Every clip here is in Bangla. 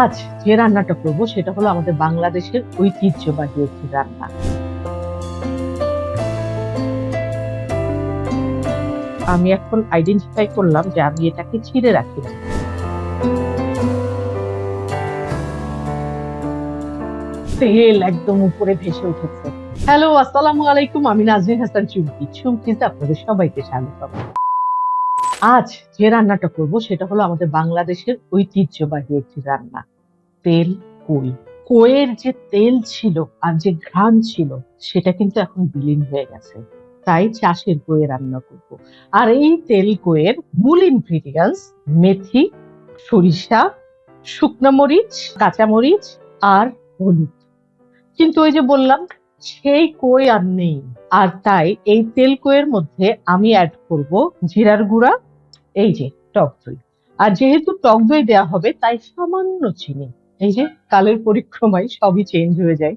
আজ যে রান্নাটা করব সেটা হলো আমাদের বাংলাদেশের ঐতিহ্যবাহী একটি রান্না। আমি এখন আইডেন্টিফাই করলাম যে আমি এটাকে ছিঁড়ে রাখি। তেল একদম উপরে ভেসে উঠেছে। হ্যালো, আসসালামু আলাইকুম, আমি নাজরিন হাসান চুমকি। চুমকিতে আপনাদের সবাইকে স্বাগত আজ যে রান্নাটা করব সেটা হলো আমাদের বাংলাদেশের ঐতিহ্যবাহী একটি রান্না। তেল, কই। কইয়ের যে তেল ছিল আর যে ঘ্রাণ ছিল, সেটা কিন্তু এখন বিলীন হয়ে গেছে। তাই চাষের কইয়ে রান্না করব। আর এই তেল কইয়ের মূল ইনগ্রিডিয়েন্টস মেথি, সরিষা, শুকনো মরিচ কাঁচামরিচ আর হলুদ। কিন্তু ওই যে বললাম, সেই কই আর নেই। আর তাই এই তেল কইয়ের মধ্যে আমি অ্যাড করব জিরার গুঁড়া এই যে টক দই। আর যেহেতু টক দই দেওয়া হবে, তাই সামান্য চিনি। এই যে কালের পরিক্রমায় সবই চেঞ্জ হয়ে যায়।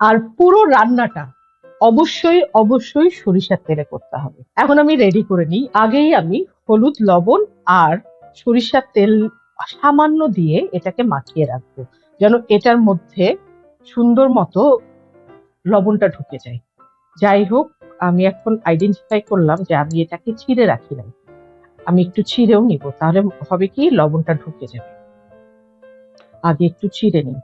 আর পুরো রান্নাটা অবশ্যই অবশ্যই সরিষার তেলে করতে হবে। এখন আমি রেডি করে নিই। আগেই আমি হলুদ, লবণ আর সরিষার তেল সামান্য দিয়ে এটাকে মাখিয়ে রাখব, যেন এটার মধ্যে সুন্দর মতো লবণটা ঢুকে যায়। যাই হোক, আমি এখন আইডেন্টিফাই করলাম যে আমি এটাকে ছিঁড়ে রাখি নাই। আমি একটু ছিঁড়েও নিব, তাহলে হবে কি, লবণটা ঢুকে যাবে। আগে একটু ছিঁড়ে নিই।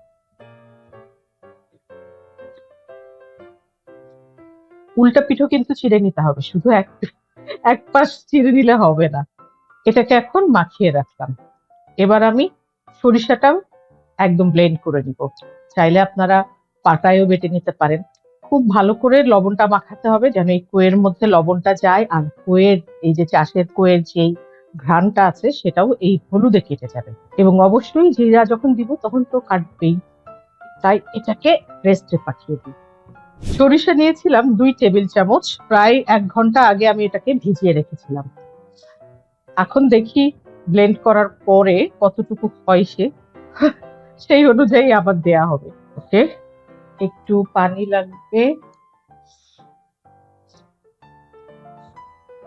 উল্টা পিঠও কিন্তু ছিঁড়ে নিতে হবে, শুধু এক এক পাশ ছিঁড়ে নিলে হবে না। এটাকে এখন মাখিয়ে রাখলাম। এবার আমি সরিষাটাও একদম ব্লেন্ড করে নিব। চাইলে আপনারা পাটায়ও বেটে নিতে পারেন। খুব ভালো করে লবণটা মাখাতে হবে যেন এই কোয়ের মধ্যে লবণটা যায়। আর কোয়ের এই যে চাষের কোয়ের যেই ঘ্রাণটা আছে, সেটাও এই হলুদে কেটে যাবে। এবং অবশ্যই জিরা যখন দিব, তখন তো কাটবেই। তাই এটাকে রেস্টে পাঠিয়ে দিই। সরিষা নিয়েছিলাম দুই টেবিল চামচ। প্রায় এক ঘণ্টা আগে আমি এটাকে ভিজিয়ে রেখেছিলাম। এখন দেখি ব্লেন্ড করার পরে কতটুকু হয় সে। সেই অনুযায়ী আবার দেয়া হবে। ওকে একটু পানি লাগবে।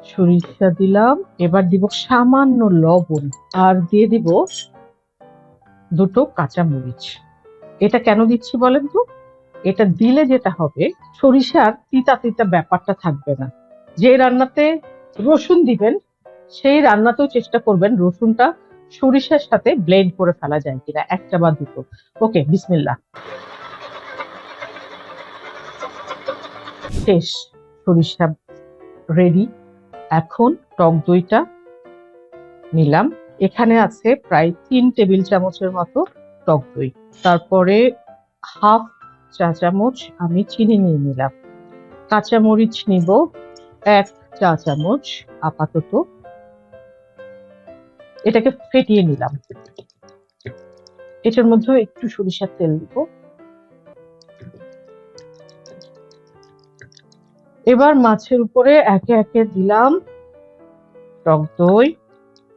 সরিষা দিলাম। এবার দিব সামান্য লবণ আর দিয়ে দিব দুটো কাঁচা মরিচ এটা কেন দিচ্ছি বলেন তো? এটা দিলে যেটা হবে, সরিষার তিতা তিতা ব্যাপারটা থাকবে না। যে রান্নাতে রসুন দিবেন, সেই রান্নাতেও চেষ্টা করবেন রসুনটা সরিষার সাথে ব্লেন্ড করে ফেলা যায় কিনা, একটা বা দুটো। ওকে বিসমিল্লাহ। শেষ সরিষা রেডি এখন টক দইটা নিলাম। এখানে আছে প্রায় তিন টেবিল চামচের মতো টক দই। তারপরে হাফ চা চামচ আমি চিনি নিয়ে নিলাম। কাঁচামরিচ নিব এক চা চামচ আপাতত। এটাকে ফেটিয়ে নিলাম। এটার মধ্যে একটু সরিষার তেল দিব। এবার মাছের উপরে একে একে দিলাম টক দই,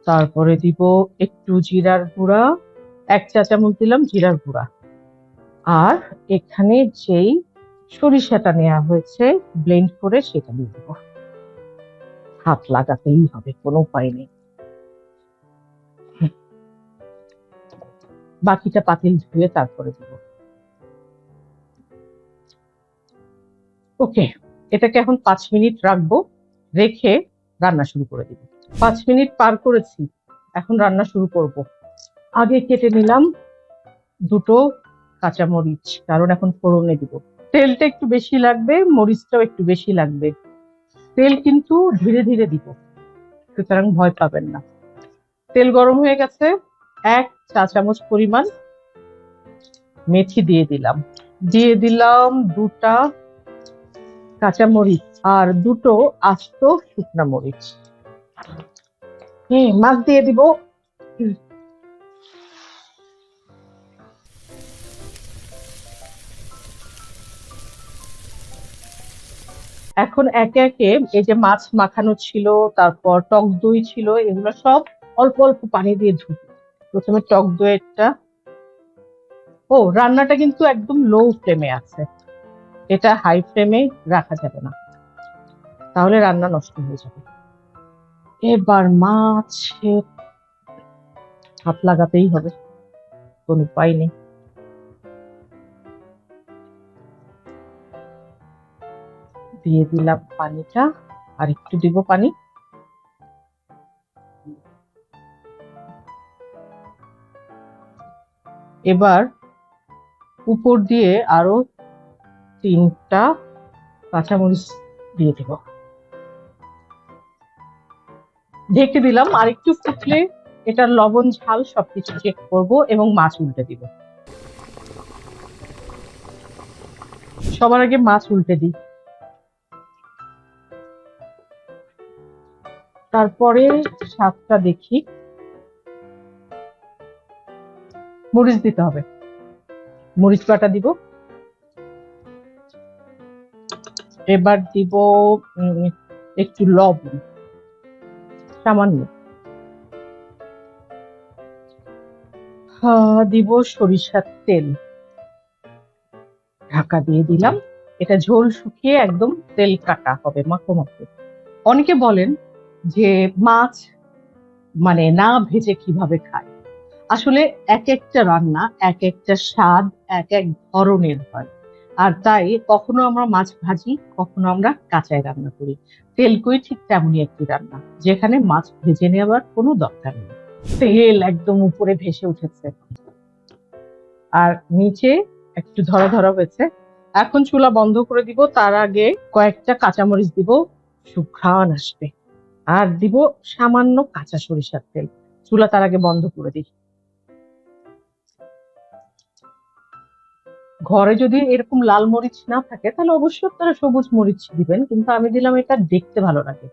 তারপরে দিব একটু জিরার গুঁড়া, এক চা চামচ দিলাম জিরার গুঁড়া। আর এখানে যেই সরিষাটা নেওয়া হয়েছে ব্লেন্ড করে সেটা দিয়ে দেবো। হাত লাগাতেই হবে, কোনো উপায় নেই। বাকিটা পাতিল ধুয়ে তারপরে দিব। ওকে। এটাকে এখন পাঁচ মিনিট রাখব, রেখে রান্না শুরু করে দিব। পাঁচ মিনিট পার করেছি, এখন রান্না শুরু করব। আগে কেটে নিলাম দুটো কাঁচামরিচ, কারণ এখন ফোড়নে দিব। তেলটা একটু বেশি লাগবে, মরিচটাও একটু বেশি লাগবে। তেল কিন্তু ধীরে ধীরে দিব, সুতরাং ভয় পাবেন না। তেল গরম হয়ে গেছে, এক চা চামচ পরিমাণ মেথি দিয়ে দিলাম। দিয়ে দিলাম দুটা কাঁচামরিচ আর দুটো আস্ত শুকনা মরিচ। হ্যাঁ মাছ দিয়ে দিব। এখন একে একে এই যে মাছ মাখানো ছিল, তারপর টক দই ছিল, এগুলো সব অল্প অল্প পানি দিয়ে ধুবো। প্রথমে টক দইয়েরটা। ও, রান্নাটা কিন্তু একদম লো ফ্লেমে আছে। এটা হাই ফ্লেমে রাখা যাবে না। তাহলে রান্না নষ্ট হয়ে যাবে। এবার মাছ হাত লাগাতেই হবে। কোনো উপায় নেই। দিয়ে দিলাম পানিটা, আর একটু দিব পানি। এবার উপর দিয়ে আরও তিনটা কাঁচামরিচ দিয়ে দেব। ঢেকে দিলাম, আর একটু ফুটলে এটার লবণ, ঝাল সবকিছু চেক করব এবং মাছ উল্টে দিব। সবার আগে মাছ উল্টে দিই। তারপরে স্বাদটা দেখি। মরিচ দিতে হবে। মরিচ বাটা দিব। এবার দিব একটু লবণ, সামান্য। দিব সরিষার তেল। ঢাকা দিয়ে দিলাম। এটা ঝোল শুকিয়ে একদম তেল কাটা হবে, মাখো মাখো। অনেকে বলেন যে মাছ মানে না ভেজে কীভাবে খায়? আসলে এক একটা রান্না এক একটা স্বাদ, এক এক ধরনের হয়। আর তাই কখনো আমরা মাছ ভাজি, কখনো আমরা কাঁচায় রান্না করি। তেলকই ঠিক তেমনই একটি রান্না, যেখানে মাছ ভেজে নেওয়ার কোনো দরকার নেই। তেল একদম উপরে ভেসে উঠেছে। আর নিচে একটু ধরা ধরা হয়েছে। এখন চুলা বন্ধ করে দিব, তার আগে কয়েকটা কাঁচামরিচ দিব সুঘ্রাণ আসবে। আর দিব সামান্য কাঁচা সরিষার তেল। চুলা তার আগে বন্ধ করে দিই। ঘরে যদি এরকম লাল মরিচ না থাকে, তাহলে অবশ্যই আপনারা সবুজ মরিচ দিবেন, কিন্তু আমি দিলাম এটা দেখতে ভালো লাগে।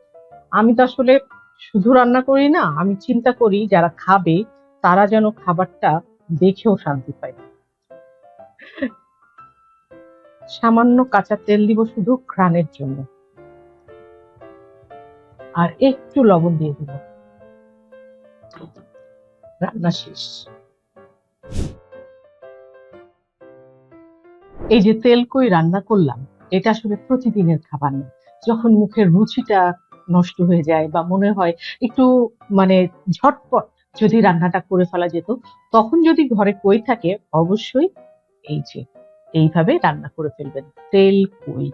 আমি তো আসলে শুধু রান্না করি না, আমি চিন্তা করি যারা খাবে, তারা যেন খাবারটা দেখেও শান্তি পায়। সামান্য কাঁচা তেল দিব শুধু ঘ্রাণের জন্য। আর একটু লবণ দিয়ে দিব। রান্না শেষ। এই যে তেল কই রান্না করলাম, এটা আসলে প্রতিদিনের খাবার না। যখন মুখের রুচিটা নষ্ট হয়ে যায় বা মনে হয় একটু মানে ঝটপট যদি রান্নাটা করে ফেলা যেত, তখন যদি ঘরে কই থাকে, অবশ্যই এই যে, এইভাবে রান্না করে ফেলবেন, তেল কই।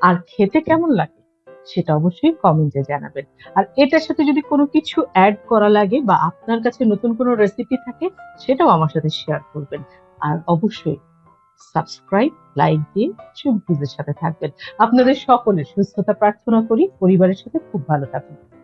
আর খেতে কেমন লাগে, সেটা অবশ্যই কমেন্টে জানাবেন। আর এটার সাথে যদি কোনো কিছু অ্যাড করা লাগে বা আপনার কাছে নতুন কোনো রেসিপি থাকে, সেটাও আমার সাথে শেয়ার করবেন। আর অবশ্যই সাবস্ক্রাইব লাইক দিয়ে চুপ সাথে থাকবেন। আপনাদের সকলের সুস্থতা প্রার্থনা করি, পরিবারের সাথে খুব ভালো থাকুন।